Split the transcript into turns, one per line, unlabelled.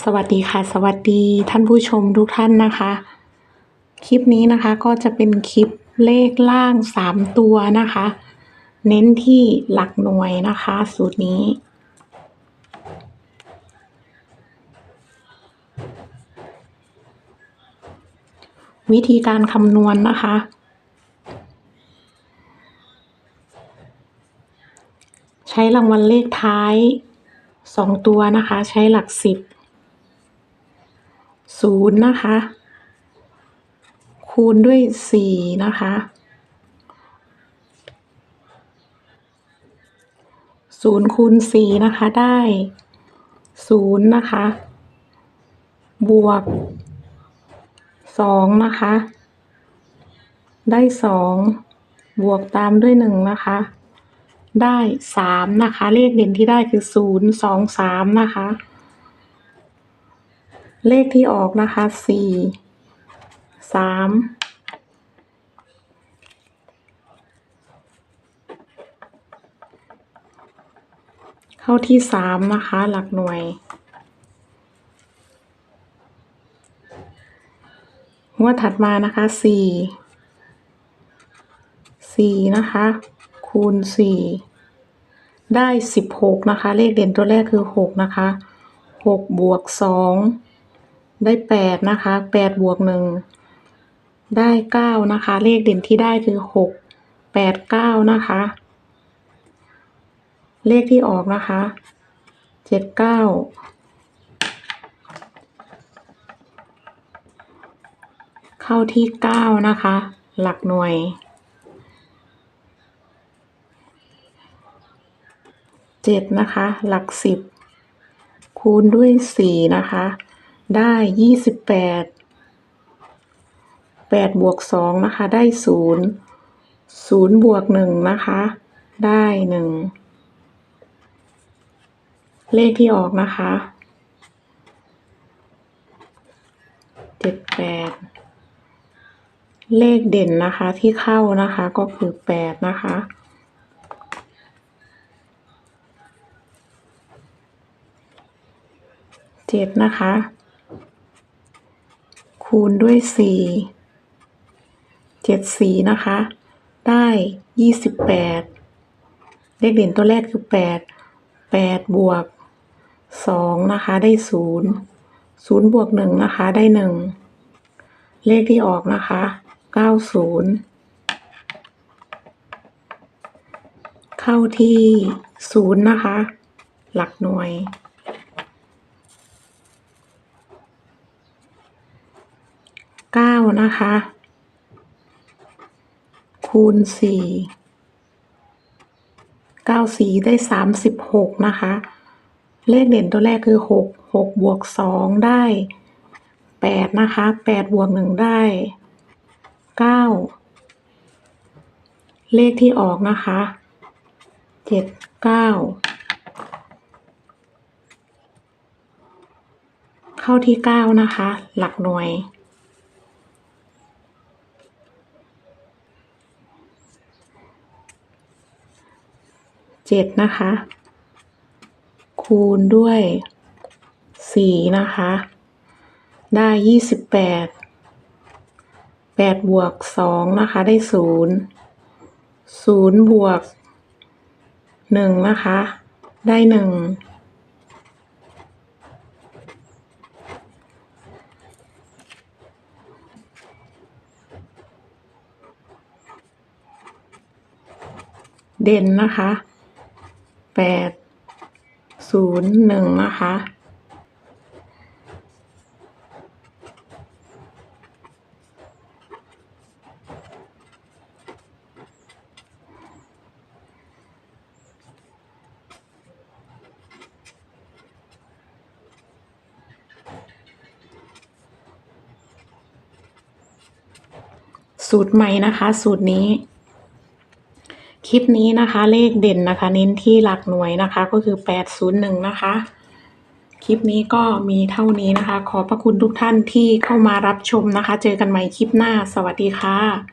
สวัสดีค่ะ สวัสดีท่านผู้ชมทุกท่านนะคะ คลิปนี้นะคะก็จะเป็นคลิปเลขล่างสามตัวนะคะ เน้นที่หลักหน่วยนะคะ สูตรนี้ วิธีการคำนวณนะคะ ใช้รางวัลเลขท้ายสองตัวนะคะ ใช้หลักสิบ ศูนย์นะคะ คูณด้วยสี่นะคะศูนย์คูณสี่นะคะได้ศูนย์นะคะ บวกสองนะคะ ได้สองบวกตามด้วยหนึ่งนะคะ ได้สามนะคะ เลขเด่นที่ได้คือศูนย์สองสามนะคะ เลขที่ออกนะคะสี่สามเข้าที่สามนะคะ หลักหน่วยงวถัดมานะคะสี่สี่นะคะ คูณสี่ได้สิบหกนะคะ เลขเด่นตัวแรกคือหกนะคะหกบวกสอง ได้แปดนะคะแปดบวกหนึ่งได้เก้านะคะ เลขเด่นที่ได้คือหกแปดเก้านะคะ เลขที่ออกนะคะเจ็ดเก้าเข้าที่เก้านะคะ หลักหน่วยเจ็ดนะคะ หลักสิบคูณด้วยสี่นะคะ ได้ยี่สิบแปดแปดบวกสองนะคะ ได้ศูนย์ศูนย์บวกหนึ่งนะคะ ได้หนึ่งเลขที่ออกนะคะเจ็ดแปดเลขเด่นนะคะที่เข้านะคะก็คือแปดนะคะเจ็ดนะคะ คูณด้วยสี่เจ็ดสี่นะคะ ได้ยี่สิบแปดเลขเด่นตัวแรกคือแปดแปดบวกสองนะคะ ได้ศูนย์ศูนย์บวกหนึ่งนะคะ ได้หนึ่งเลขที่ออกนะคะเก้าศูนย์เข้าที่ศูนย์นะคะ หลักหน่วย เก้า นะคะ คูณสี่เก้าสี่ได้สามสิบหกนะคะ เลขเด่นตัวแรกคือหกหกบวกสองได้แปดนะคะแปดบวกหนึ่งได้เก้าเลขที่ออกนะคะเจ็ดเก้าเข้าที่เก้านะคะ หลักหน่วย เจ็ดนะคะ คูณด้วยสี่นะคะ ได้ยี่สิบแปดแปดบวกสองนะคะ ได้ศูนย์ศูนย์บวกหนึ่งนะคะ ได้หนึ่งเด่นนะคะ ดศูนย์หนึ่งนะคะ สูตรใหม่นะคะ สูตรนี้ ลิปนี้นะคะ เลขเด่นนะคะ เน้นที่หลักหน่วยนะคะ ก็คือแปดศูนย์หนึ่งนะคะ คลิปนี้ก็มีเท่านี้นะคะ ขอบพระคุณทุกท่านที่เข้ามารับชมนะคะ เจอกันใหม่คลิปหน้า สวัสดีค่ะ